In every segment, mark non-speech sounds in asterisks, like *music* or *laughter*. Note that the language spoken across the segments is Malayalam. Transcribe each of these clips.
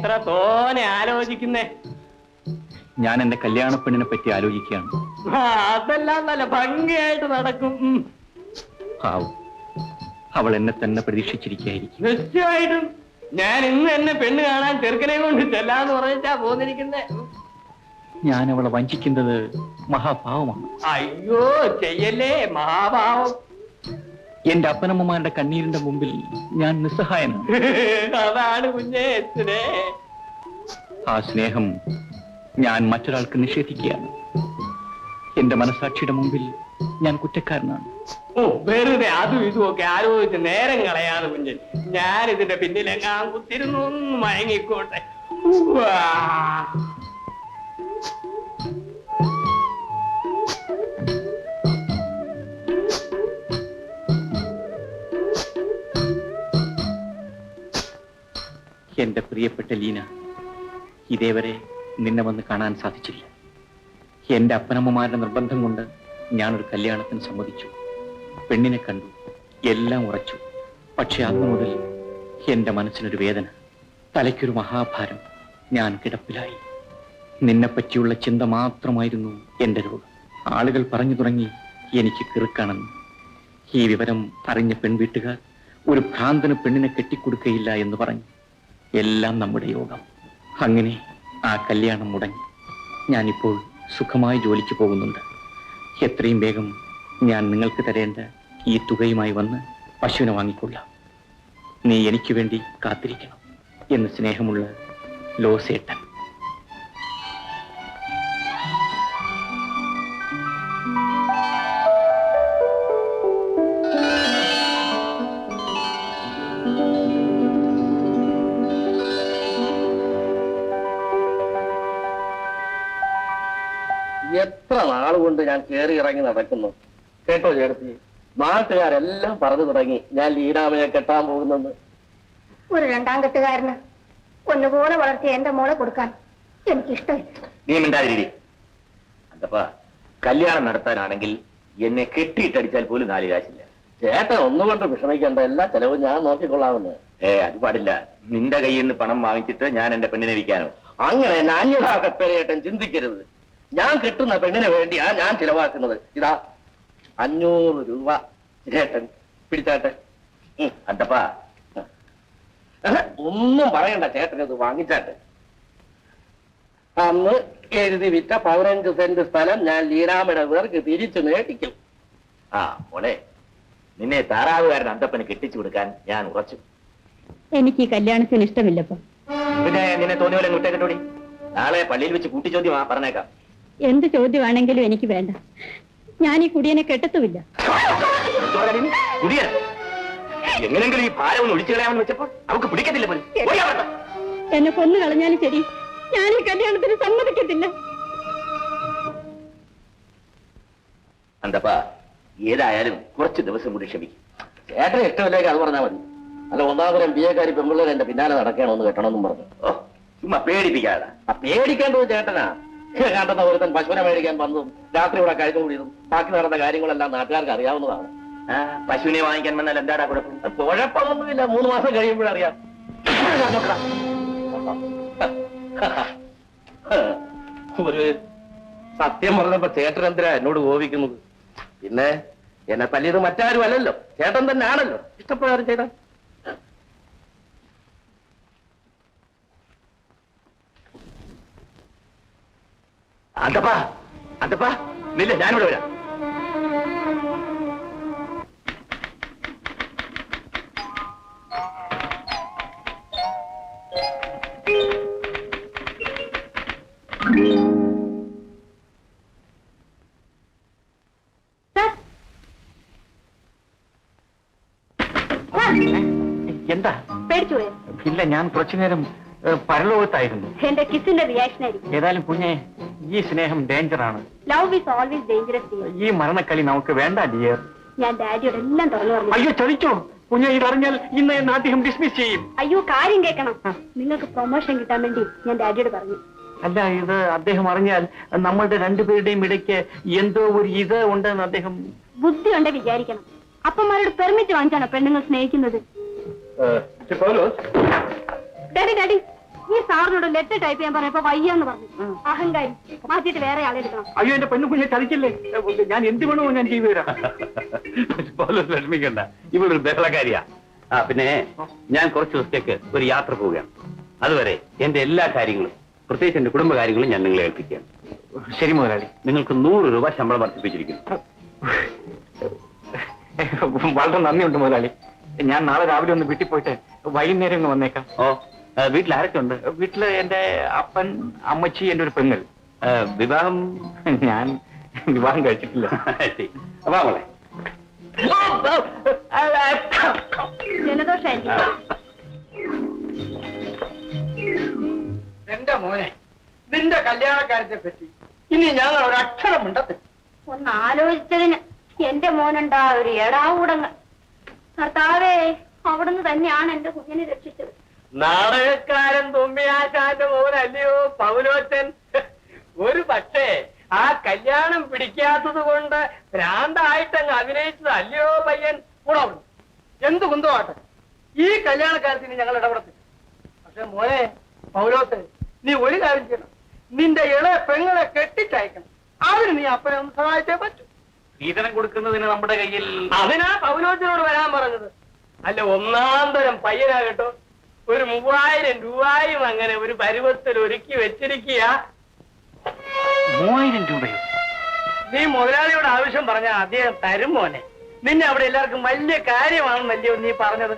ഇത്ര തോനെ ആലോചിക്കുന്നേ? ഞാൻ എന്റെ കല്യാണ പെണ്ണിനെ പറ്റി ആലോചിക്കുകയാണ്. അതെല്ലാം നല്ല ഭംഗിയായിട്ട് നടക്കും. അവൾ എന്നെ തന്നെ പ്രതീക്ഷിച്ചിരിക്കുകയായിരിക്കും. നിശ്ചയമായിട്ടും. ഞാൻ ഇന്ന് എന്നെ പെണ്ണ് കാണാൻ ചെറുക്കനെ കൊണ്ട് ചെല്ലാന്ന് പറഞ്ഞിട്ടാ പോന്നിരിക്കുന്നേ. ഞാൻ അവളെ വഞ്ചിക്കുന്നത് മഹാഭാവമാണ്. അയ്യോ ചെയ്യല്ലേ മഹാഭാവം. എന്റെ അപ്പനമ്മമാരുടെ കണ്ണീരിന്റെ മുമ്പിൽ ഞാൻ നിസ്സഹായനാണ്. അതാണ് കുഞ്ഞേ ആ സ്നേഹം ഞാൻ മറ്റൊരാൾക്ക് നിഷേധിക്കുകയാണ്. എന്റെ മനസാക്ഷിയുടെ മുമ്പിൽ ഞാൻ കുറ്റക്കാരനാണ്. ഓ വെറുതെ അതും ഇതും ഒക്കെ ആലോചിച്ച് നേരം കളയാതെ കുഞ്ഞൻ ഞാൻ ഇതിന്റെ പിന്നിലെങ്ങാൻ കുത്തിരുന്നു. മയങ്ങിക്കോട്ടെ. ഉവ്വാ. പ്രിയപ്പെട്ട ലീന ഇതേവരെ നിന്നെ വന്ന് കാണാൻ സാധിച്ചില്ല. എന്റെ അപ്പനമ്മമാരുടെ നിർബന്ധം കൊണ്ട് ഞാനൊരു കല്യാണത്തിന് സമ്മതിച്ചു. പെണ്ണിനെ കണ്ടു എല്ലാം ഉറച്ചു. പക്ഷെ അന്നു മുതൽ എന്റെ മനസ്സിനൊരു വേദന തലയ്ക്കൊരു മഹാഭാരം ഞാൻ കിടപ്പിലായി. നിന്നെപ്പറ്റിയുള്ള ചിന്ത മാത്രമായിരുന്നു എന്റെ രോഗം. ആളുകൾ പറഞ്ഞു തുടങ്ങി എനിക്ക് കിറുക്കാണെന്ന്. ഈ വിവരം അറിഞ്ഞ പെൺവീട്ടുകാർ ഒരു ഭ്രാന്തന് പെണ്ണിനെ കെട്ടിക്കൊടുക്കയില്ല എന്ന് പറഞ്ഞു. എല്ലാം നമ്മുടെ യോഗം. അങ്ങനെ ആ കല്യാണം മുടങ്ങി. ഞാനിപ്പോൾ സുഖമായി ജോലിക്ക് പോകുന്നുണ്ട്. എത്രയും വേഗം ഞാൻ നിങ്ങൾക്ക് തരേണ്ട ഈ തുകയുമായി വന്ന് പശുവിനെ വാങ്ങിക്കൊള്ളാം. നീ എനിക്ക് വേണ്ടി കാത്തിരിക്കണം. എന്ന് സ്നേഹമുള്ള ലോസേട്ടൻ. ഇറങ്ങി നടക്കുന്നു. കേട്ടോ ചേർത്തി നാട്ടുകാരെല്ലാം പറഞ്ഞു തുടങ്ങി. ഞാൻ ലീനാമയെ കെട്ടാൻ പോകുന്നെന്ന്. ഒരു രണ്ടാം കെട്ടുകാരന് ഒന്നുപോലെ വളർത്തിയ എന്റെ മോളെ കൊടുക്കാൻ എനിക്കിഷ്ടമില്ല. നീ മിണ്ടാതിരി അതപ്പാ കല്യാണം നടത്താനാണെങ്കിൽ എന്നെ കെട്ടിയിട്ടടിച്ചാൽ പോലും നാല് കാശില്ല. ചേട്ടൻ ഒന്നുകൊണ്ട് വിഷമിക്കേണ്ട. എല്ലാ ചെലവും ഞാൻ നോക്കിക്കൊള്ളാമെന്ന്. ഏ അത് പാടില്ല. നിന്റെ കയ്യിൽ നിന്ന് പണം വാങ്ങിച്ചിട്ട് ഞാൻ എന്റെ പെണ്ണിനെ വിൽക്കാനോ? അങ്ങനെ ചിന്തിക്കരുത്. ഞാൻ കിട്ടുന്ന പെണ്ണിന് വേണ്ടിയാ ഞാൻ ചിലവാക്കുന്നത്. ഇതാ അഞ്ഞൂറ് രൂപ. ചേട്ടൻ പിടിച്ചാട്ടെ. അട്ടപ്പാ. ഒന്നും പറയണ്ട ചേട്ടൻ ഇത് വാങ്ങിച്ചാട്ടെ. അന്ന് എഴുതി വിറ്റ പതിനഞ്ച് സെന്റ് സ്ഥലം ഞാൻ ലീനാമയുടെ പേർക്ക് തിരിച്ചു നേടിക്കും ആ മോളെ നിന്നെ താറാവുകാരൻ അന്തപ്പന് കെട്ടിച്ചു കൊടുക്കാൻ ഞാൻ ഉറച്ചു. എനിക്ക് ഈ കല്യാണത്തിന് ഇഷ്ടമില്ലപ്പോ. പിന്നെ നിന്നെ തോന്നിയ പോലെ വിട്ടേക്കട്ടോടി നാളെ പള്ളിയിൽ വെച്ച് കൂട്ടിച്ചോദ്യം ആ പറഞ്ഞേക്കാം. എന്ത് ചോദ്യമാണെങ്കിലും എനിക്ക് വേണ്ട. ഞാൻ ഈ കുടിയനെ കെട്ടത്തുമില്ല. എങ്ങനെങ്കിലും ഈ ഭാരം ഒന്ന് ഒഴിച്ചു കളയാമെന്ന് വെച്ചപ്പോൾ അവക്ക് പിടിക്കത്തില്ല പോലും. എന്നെ കൊന്നു കളഞ്ഞാലും ശരി. ഞാൻ ഈ കല്യാണത്തിന് സമ്മതിക്കത്തില്ല. അന്തപ്പാ ഏതായാലും കുറച്ച് ദിവസം കൂടി ക്ഷമിക്കും. ചേട്ടന് ഇഷ്ടമല്ലേ അത് പറഞ്ഞാൽ മതി. അല്ല ഒന്നാമതരം ബി എക്കാരി പെമ്പിള്ളേർ എന്റെ പിന്നാലെ നടക്കണമെന്ന് കെട്ടണമെന്നും പറഞ്ഞു. ഓ ചുമ്മാ പേടിപ്പിക്കാതെ. പേടിക്കേണ്ടത് ചേട്ടനാ. കണ്ടെന്ന ഒരുത്തൻ പശുവിനെ മേടിക്കാൻ വന്നതും രാത്രി ഇവിടെ കഴിഞ്ഞുകൂടിയതും ബാക്കി നടന്ന കാര്യങ്ങളെല്ലാം നാട്ടുകാർക്ക് അറിയാവുന്നതാണ്. പശുവിനെ വാങ്ങിക്കാൻ വന്നാൽ എന്താടാ കുഴപ്പം? കുഴപ്പമൊന്നുമില്ല. മൂന്ന് മാസം കഴിയുമ്പോഴറിയാം. ഒരു സത്യം പറഞ്ഞപ്പോ ചേട്ടൻ എന്തിനാ എന്നോട് കോപിക്കുന്നത്? പിന്നെ എന്നെ തല്ലിയത് മറ്റാരും അല്ലല്ലോ ചേട്ടൻ തന്നെ ആണല്ലോ ഇഷ്ടപ്രകാരം ചേട്ടൻ അതപ്പാ അതപ്പാ. നില്ല ഞാനിവിടെ വരാം. എന്താ? പേടിച്ചു ഇല്ല ഞാൻ കുറച്ചു നേരം പരലോകത്തായിരുന്നു. എന്റെ കിസിന്റെ റിയാക്ഷൻ ആയിരിക്കും. ഏതായാലും കുഞ്ഞെ ഈ സ്നേഹം ഡേഞ്ചർ ആണ് ലവ് ഈസ് ഓൾവേസ് ഡേഞ്ചറസ് ഈ മരണക്കളി നമുക്ക് വേണ്ട ഡിയർ ഞാൻ ഡാഡിയോട് എല്ലാം തുറന്നു പറഞ്ഞു. അയ്യോ ചതിച്ചോ? ഇത് ഇതറിഞ്ഞാൽ ഇന്ന് എന്നെ അദ്ദേഹം ഡിസ്മിസ് ചെയ്യും. അയ്യോ കാര്യം കേൾക്കണം. നിങ്ങൾക്ക് പ്രൊമോഷൻ കിട്ടാൻ വേണ്ടി ഞാൻ ഡാഡിയോട് പറഞ്ഞു. അല്ല ഇത് അദ്ദേഹം അറിഞ്ഞാൽ നമ്മളുടെ രണ്ടുപേരുടെയും ഇടയ്ക്ക് എന്തോ ഒരു ഇത് ഉണ്ടെന്ന് അദ്ദേഹം ബുദ്ധി ഉണ്ട് വിചാരിക്കണം. അപ്പന്മാരോട് പെർമിറ്റ് വാങ്ങിച്ചാണോ പെണ്ണുങ്ങൾ സ്നേഹിക്കുന്നത്? Daddy daddy. ഈ സാറിനോട് ലെറ്റർ ടൈപ്പ് ചെയ്യാൻ പറഞ്ഞപ്പോ വയ്യാന്ന് പറഞ്ഞു. അഹങ്കാരി. മാറ്റിട്ട് വേറെ ആളെ എടുക്കണം. അയ്യോ എന്റെ പെണ്ണു കുഞ്ഞെ ചതിക്കില്ലേ ഞാൻ എന്ത് വേണോ ഞാൻ ചെയ്തു തരാം. പോലും വിഷമിക്കണ്ട. ഇവളൊരു ബഹളക്കാരിയാ ആ പിന്നെ ഞാൻ കുറച്ച് ദിവസത്തേക്ക് ഒരു യാത്ര പോവുകയാണ്. അതുവരെ എന്റെ എല്ലാ കാര്യങ്ങളും പ്രത്യേകിച്ച് എന്റെ കുടുംബ കാര്യങ്ങളും ഞാൻ നിങ്ങളെ ഏൽപ്പിക്കുകയാണ്. ശരി മുതലാളി. നിങ്ങൾക്ക് നൂറ് രൂപ ശമ്പളം വർദ്ധിപ്പിച്ചിരിക്കുന്നു. വളരെ നന്ദിയുണ്ട് മുതലാളി. ഞാൻ നാളെ രാവിലെ ഒന്ന് വീട്ടിൽ പോയിട്ട് വൈകുന്നേരം ഒന്ന് വന്നേക്കാം. ഓ വീട്ടിൽ ആരൊക്കെ ഉണ്ട്? വീട്ടിൽ എന്റെ അപ്പൻ അമ്മച്ചി എന്റെ ഒരു പെങ്ങൾ. വിവാഹം ഞാൻ വിവാഹം കഴിച്ചിട്ടില്ല. അപ്പൊ എന്റെ മോനെ നിന്റെ കല്യാണക്കാരത്തെ പറ്റി ഇനി ഞാൻ ഒരു അക്ഷരം ഉണ്ടത്തില്ല ഒന്ന് ആലോചിച്ചതിന് എന്റെ മോനുണ്ടാ ഒരു ഏടാവൂടങ്ങ് ഭർത്താവേ അവിടുന്ന് തന്നെയാണ് എന്റെ കുഞ്ഞിനെ രക്ഷിച്ചത്. നാടകക്കാരൻ തുമ്പിയാശാന്റെ മോനല്ലയോ പൗലോച്ചൻ? ഒരു പക്ഷേ ആ കല്യാണം പിടിക്കാത്തത് കൊണ്ട് ഭ്രാന്തായിട്ടങ്ങ് അഭിനയിച്ചത് അല്ലയോ പയ്യൻ ഉണ്ട് എന്ത് കുന്തമാട്ടെ? ഈ കല്യാണക്കാരത്തിന് ഞങ്ങൾ ഇടപെടത്തില്ല. പക്ഷെ മോനെ പൗലോസ് നീ ഒരു കാര്യം ചെയ്യണം. നിന്റെ ഇളയ പെങ്ങളെ കെട്ടിച്ചയക്കണം. അതിന് നീ അപ്പനെ ഒന്ന് സഹായിച്ചേ പറ്റൂ. സീതനം കൊടുക്കുന്നതിന് നമ്മുടെ കയ്യിൽ അതിനാ പൗലോത്തിനോട് വരാൻ പറഞ്ഞത്. അല്ല ഒന്നാം തരം പയ്യനാ കേട്ടോ. ഒരു മൂവായിരം രൂപയും അങ്ങനെ ഒരു പരുവത്തിൽ ഒരുക്കി വെച്ചിരിക്കുക. മൂവായിരം രൂപയോ? നീ മുതലാളിയോട് ആവശ്യം പറഞ്ഞാൽ അദ്ദേഹം തരും മോനെ. നിന്നെ അവിടെ എല്ലാവർക്കും വലിയ കാര്യമാണ് കാര്യമാണെന്നല്ലയോ നീ പറഞ്ഞത്?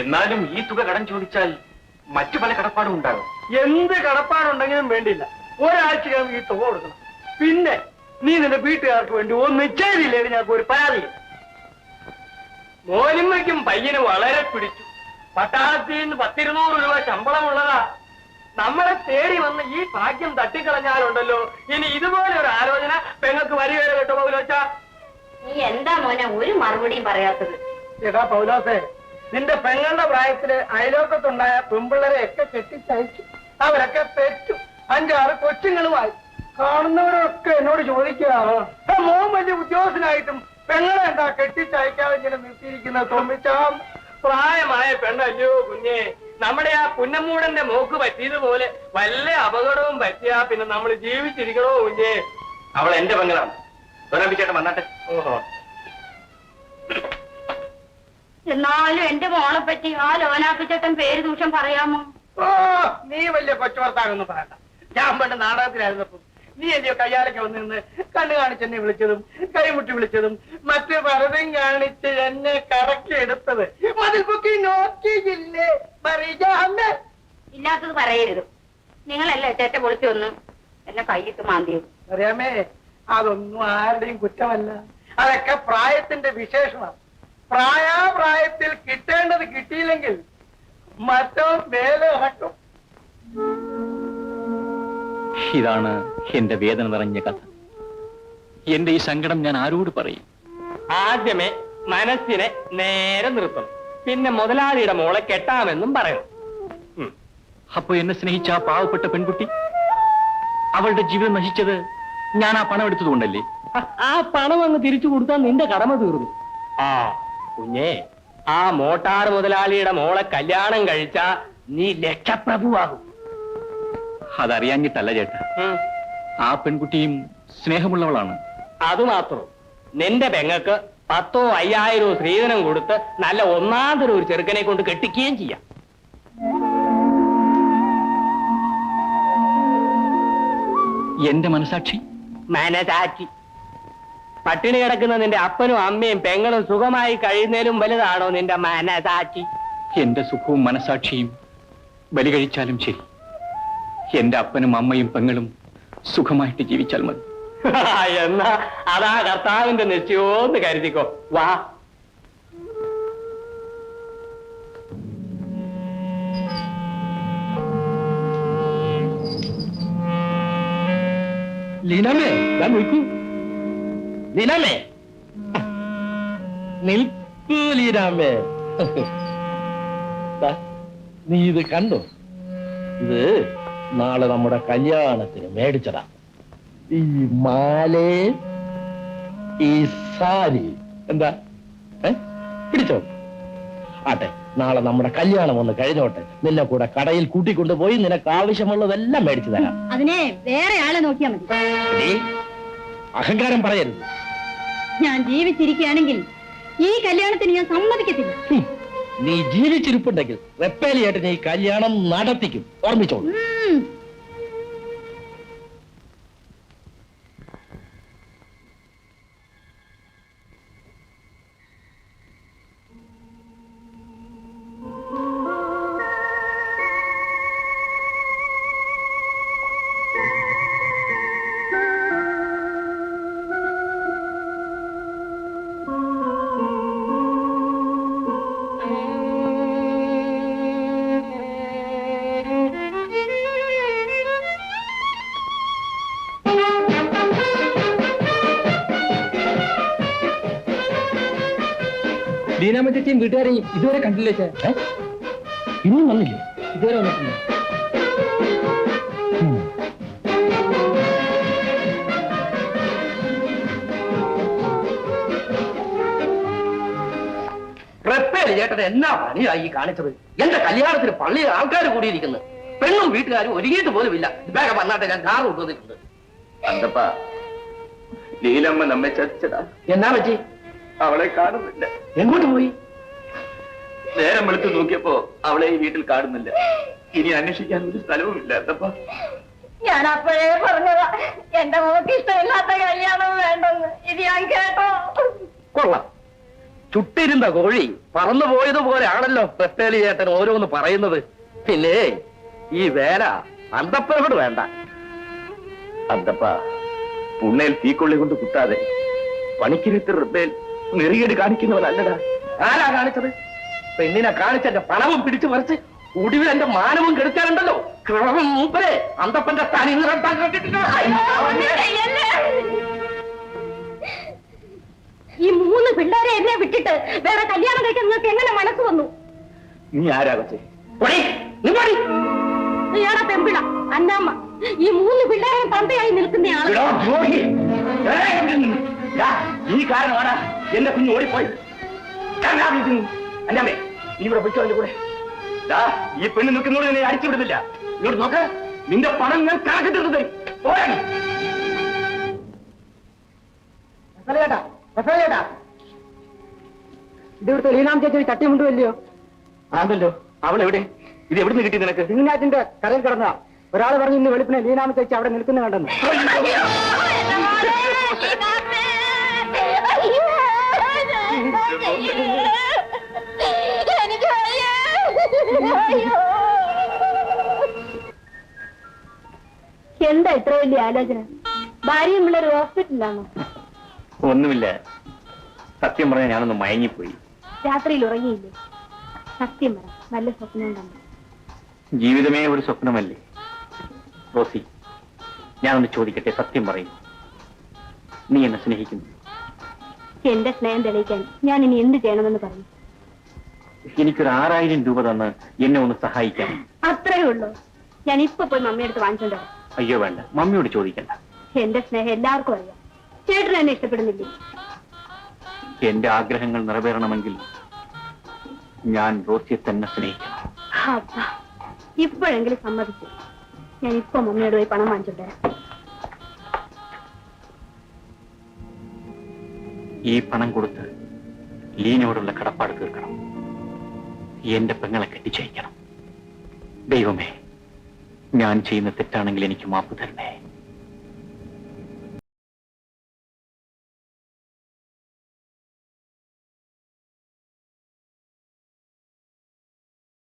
എന്നാലും ഈ തുക കടം ചോദിച്ചാൽ മറ്റു പല കടപ്പാടും ഉണ്ടാകും. എന്ത് കടപ്പാടുണ്ടെങ്കിലും വേണ്ടില്ല. ഒരാഴ്ചക്കകം ഈ തുക കൊടുക്കണം. പിന്നെ നീ നിന്റെ വീട്ടുകാർക്ക് വേണ്ടി ഒന്നും ചെയ്തില്ലേ ഞങ്ങൾക്ക് ഒരു പരാതിയില്ല. മോനിമ്മയ്ക്കും പയ്യന് വളരെ പിടിച്ചു. പട്ടാളത്തിൽ നിന്ന് പത്തിരുന്നൂറ് രൂപ ശമ്പളമുള്ളതാ. നമ്മളെ തേടി വന്ന് ഈ ഭാഗ്യം തട്ടിക്കളഞ്ഞാലുണ്ടല്ലോ. ഇനി ഇതുപോലെ ഒരു ആലോചന പെങ്ങൾക്ക് വരികയോ കേട്ടോ പൗലോച്ച നീ എന്താ മോനെ ഒരു മറുപടിയും പറയാത്തത്? എടാ പൗലോസേ നിന്റെ പെങ്ങളുടെ പ്രായത്തിൽ അയലോക്കത്തുണ്ടായ പെമ്പിള്ളരെ ഒക്കെ കെട്ടിച്ചയച്ചു. അവരൊക്കെ പെറ്റു. അഞ്ചാറ് കൊച്ചുങ്ങളുമായി. കാണുന്നവരൊക്കെ എന്നോട് ചോദിക്കുക. "ആ, മോൻ വലിയ ഉദ്യോഗസ്ഥനായിട്ടും പെങ്ങളെ എന്താ കെട്ടിച്ചയക്കാതെ ഇങ്ങനെ നിർത്തിയിരിക്കുന്ന തോന്നിച്ചാം പ്രായമായ പെണ്ണല്ലയോ കുഞ്ഞെ. നമ്മുടെ ആ പുന്നമ്മൂടന്റെ മോക്ക് പറ്റിയതുപോലെ വല്ല അപകടവും പറ്റിയാ പിന്നെ നമ്മൾ ജീവിച്ചിരിക്കണോ കുഞ്ഞെ? അവൾ എന്റെ പെങ്ങളാണ്. ചേട്ടൻ വന്നാട്ടെ. ഓഹോ. എന്നാലും എന്റെ മോളെ പറ്റി ആ ലോനാപ്പിച്ചേട്ടൻ പേര് ദൂഷം പറയാമോ? ഓ നീ വലിയ കൊച്ചുവർത്താകൊന്നും പറയണ്ട. ഞാൻ പണ്ട് നാടകത്തിലായിരുന്നപ്പം നീ അല്ലയോ കയ്യാലൊക്കെ വന്ന് നിന്ന് കണ്ണു കാണിച്ച് എന്നെ വിളിച്ചതും കൈമുട്ടി വിളിച്ചതും മറ്റു പലതും കാണിച്ച് എന്നെ കറക്കി എടുത്തത്. മതിൽ പൊക്കി നോക്കിയില്ലേ പറയാമേ ഇല്ലാത്തത് പറയരുത്. നിങ്ങളല്ലേ ചേട്ട പൊളിച്ചു വന്ന് എന്നെ കൈയിട്ട് മാന്തിയത് അറിയാമേ അതൊന്നും ആരുടെയും കുറ്റമല്ല. അതൊക്കെ പ്രായത്തിന്റെ വിശേഷണം. പ്രായാപ്രായത്തിൽ കിട്ടേണ്ടത് കിട്ടിയില്ലെങ്കിൽ മറ്റോ മേലെ ഇറക്കും. ഇതാണ് എന്റെ വേദന നിറഞ്ഞ കഥ. എന്റെ ഈ സങ്കടം ഞാൻ ആരോട് പറയും? ആദ്യമേ മനസ്സിനെ നേരെ നിർത്തും പിന്നെ മുതലാളിയുടെ മോളെ കെട്ടാമെന്നും പറയണം. അപ്പൊ എന്നെ സ്നേഹിച്ച ആ പാവപ്പെട്ട പെൺകുട്ടി? അവളുടെ ജീവിതം നശിച്ചത് ഞാൻ ആ പണം എടുത്തതുകൊണ്ടല്ലേ ആ പണം അങ്ങ് തിരിച്ചു കൊടുത്താൽ നിന്റെ കടമ തീർന്നു. ആ കുഞ്ഞേ ആ മോട്ടാർ മുതലാളിയുടെ മോളെ കല്യാണം കഴിച്ചാ നീ ലക്ഷപ്രഭുവാകും. അതറിയാഞ്ഞിട്ടല്ല ചേട്ടാ. ആ പെൺകുട്ടിയും സ്നേഹമുള്ളവളാണ്. അതുമാത്രം. നിന്റെ പെങ്ങക്ക് പത്തോ അയ്യായിരോ സ്ത്രീധനം കൊടുത്ത് നല്ല ഒന്നാന്തരം ഒരു ചെറുക്കനെ കൊണ്ട് കെട്ടിക്കുകയും ചെയ്യാം. എന്റെ മനസാക്ഷി? മനസാക്ഷി. പട്ടിണി കിടക്കുന്ന നിന്റെ അപ്പനും അമ്മയും പെങ്ങളും സുഖമായി കഴിയുന്നതിലും വലുതാണോ നിന്റെ മനസാക്ഷി? എന്റെ സുഖവും മനസാക്ഷിയും ബലി കഴിച്ചാലും ശരി. എന്റെ അപ്പനും അമ്മയും പെങ്ങളും സുഖമായിട്ട് ജീവിച്ചാൽ മതി. *laughs* എന്നാ അതാ കർത്താവിന്റെ നിശ്ചയോന്ന് കരുതിക്കോ. വാ. ലീനമേ ഞാൻ നിൽക്കൂ. ലീനമേ നിൽക്കൂ ലീനാമേ നീ ഇത് കണ്ടോ? ഇത് നാളെ നമ്മുടെ കല്യാണത്തിന് മേടിച്ചതാ. ഈ മാലേ ഈ സാരി എന്താ? ഏ? പിടിച്ചോ? ആട്ടെ നാളെ നമ്മുടെ കല്യാണം ഒന്ന് കഴിഞ്ഞോട്ടെ. നിന്നെ കൂടെ കടയിൽ കൂട്ടിക്കൊണ്ടുപോയി നിനക്ക് ആവശ്യമുള്ളതെല്ലാം മേടിച്ചു തരാം. അതിനെ വേറെ ആളെ നോക്കിയാ മതി. അഹങ്കാരം പറയരുത്. ഞാൻ ജീവിച്ചിരിക്കുകയാണെങ്കിൽ ഈ കല്യാണത്തിന് ഞാൻ സമ്മതിക്കത്തില്ല. നീ ജീവിച്ചിരിപ്പുണ്ടെങ്കിൽ റെപ്പേലിയായിട്ട് നീ കല്യാണം നടത്തിക്കും. ഓർമ്മിച്ചോളൂ. হুম ചേച്ചിയും വീട്ടുകാരെയും ഇതുവരെ കണ്ടില്ലേ ഇന്നും വന്നില്ലേ? ഇതുവരെ വന്നിട്ടില്ല. ചേട്ടൻ എന്നാ പണിയായി ഈ കാണിച്ചത്? എന്റെ കല്യാണത്തിന് പള്ളിയിൽ ആൾക്കാർ കൂടിയിരിക്കുന്നു. പെണ്ണും വീട്ടുകാരും ഒരുങ്ങിയിട്ട് പോലും ഇല്ല വേഗം വന്നാട്ടെ ഞാൻ കാർ കൊണ്ടുവന്നിട്ടുണ്ട്. ലീലമ്മ നമ്മെ എന്നാ പറ്റി? അവളെ കാണുന്നില്ല. എങ്ങോട്ട് പോയി? നേരം വെളുത്ത് നോക്കിയപ്പോ അവളെ ഈ വീട്ടിൽ കാണുന്നില്ല. ഇനി അന്വേഷിക്കാൻ ഒരു സ്ഥലവുമില്ല അന്തപ്പ ഞാൻ അപ്പോഴേ പറഞ്ഞതാ എന്റെ മോക്ക് ഇഷ്ടമില്ലാത്ത കല്യാണം വേണ്ടെന്ന്. ഇത് ഞാൻ കേട്ടോ. കൊള്ളാം. ചുട്ടിരുന്ന കോഴി പറന്നു പോയതുപോലെ ആണല്ലോ പെത്തേലി ചേട്ടൻ ഓരോന്ന് പറയുന്നത്. പിന്നെ ഈ വേല അന്തപ്പനോട് വേണ്ട. അന്തപ്പ പുണ്ണയിൽ തീക്കൊള്ളി കൊണ്ട് കുത്താതെ പണിക്കിരുത്തി റിപ്പേൽ നെറികേട് കാണിക്കുന്നവനല്ലടാ. ആരാ കാണിച്ചത്? പെണ്ണിനെ കാണിച്ച എന്റെ പണവും പിടിച്ചു മറിച്ച് ഒടുവിൽ എന്റെ മാനവും കെടുക്കാറുണ്ടല്ലോ ക്രമം മൂപ്പരെ അന്തപ്പന്റെ തനി നിറത്താൻ ഈ മൂന്ന് പിള്ളേരെ എന്നെ വിട്ടിട്ട് വേറെ കല്യാണം കഴിക്കാൻ നിങ്ങൾക്ക് എങ്ങനെ മനസ്സ് വന്നു? നീ ആരാ കൊച്ചേ. ഇയാളെ പെമ്പിള അന്നാമ്മ. ഈ മൂന്ന് പിള്ളേരെയും തന്തയായി ഈ എടാ, ദ്രോഹി. എന്റെ കുഞ്ഞ് ഓടിപ്പോയി. അല്ലാമേ നീ ഇവിടെ വിളിച്ചോ എന്റെ കൂടെ. ഈ പെണ്ണ് നിൽക്കുന്നോട് നിന്നെ അടിച്ചു വിടുന്നില്ല. ഇങ്ങോട്ട് നോക്ക് നിന്റെ പണം ഞാൻ കണക്കിട്ടിട്ട് തരും. പോരാ നീ. ചേട്ടാ ചേട്ടാ ഇത് ഇവിടുത്തെ ലീനാം ചേച്ചി തട്ടിമുണ്ടുമല്ലയോ ആണല്ലോ. അവൾ എവിടെ? ഇത് എവിടുന്ന് കിട്ടി നിനക്ക്? ഇങ്ങനാറ്റിന്റെ കരയിൽ കിടന്ന ഒരാൾ പറഞ്ഞു ഇന്ന് വെളുപ്പിനെ ലീനാമ ചേച്ചി അവിടെ നിൽക്കുന്ന കണ്ടെന്ന്. എന്താ ഇത്ര വലിയ ആലോചന? ഭാര്യയും പിള്ളേർ ഹോസ്പിറ്റലിലാണോ? ഒന്നുമില്ല. സത്യം പറഞ്ഞാൽ ഞാനൊന്ന് മയങ്ങിപ്പോയി. രാത്രിയിൽ ഉറങ്ങിയില്ലേ? സത്യം പറ നല്ല സ്വപ്നം കണ്ടു. ജീവിതമേ ഒരു സ്വപ്നമല്ലേ? റോസി ഞാനൊന്ന് ചോദിക്കട്ടെ സത്യം പറയും. നീ എന്നെ സ്നേഹിക്കുന്നു. എന്റെ സ്നേഹം തെളിയിക്കാൻ ഞാൻ ഇനി എന്ത് ചെയ്യണമെന്ന് പറഞ്ഞു എനിക്കൊരു ആറായിരം രൂപ തന്ന് എന്നെ ഒന്ന് സഹായിക്കാം. അത്രയേ ഉള്ളൂ. ഞാൻ ഇപ്പൊ പോയി മമ്മിയെടുത്ത് വാങ്ങിച്ചോണ്ട് വരാം. അയ്യോ വേണ്ട. മമ്മിയോട് ചോദിക്കണ്ട. എന്റെ സ്നേഹം എല്ലാവർക്കും അറിയാം. ചേട്ടൻ എന്നെ ഇഷ്ടപ്പെടുന്നില്ലേ? എന്റെ ആഗ്രഹങ്ങൾ നിറവേറണമെങ്കിൽ ഞാൻ റോസിയെ തന്നെ സ്നേഹിക്കണം. അപ്പാ, ഇപ്പോഴെങ്കിലും സമ്മതിച്ചു. ഞാൻ ഇപ്പൊ മമ്മിയോട് പോയി പണം വാങ്ങിച്ചോണ്ട് ഈ പണം കൊടുത്ത് ലീനയോടുള്ള കടപ്പാട് തീർക്കണം. എന്റെ പെങ്ങളെ കെട്ടിച്ചയക്കണം. ദൈവമേ. ഞാൻ ചെയ്യുന്ന തെറ്റാണെങ്കിൽ എനിക്ക് മാപ്പ് തരണേ.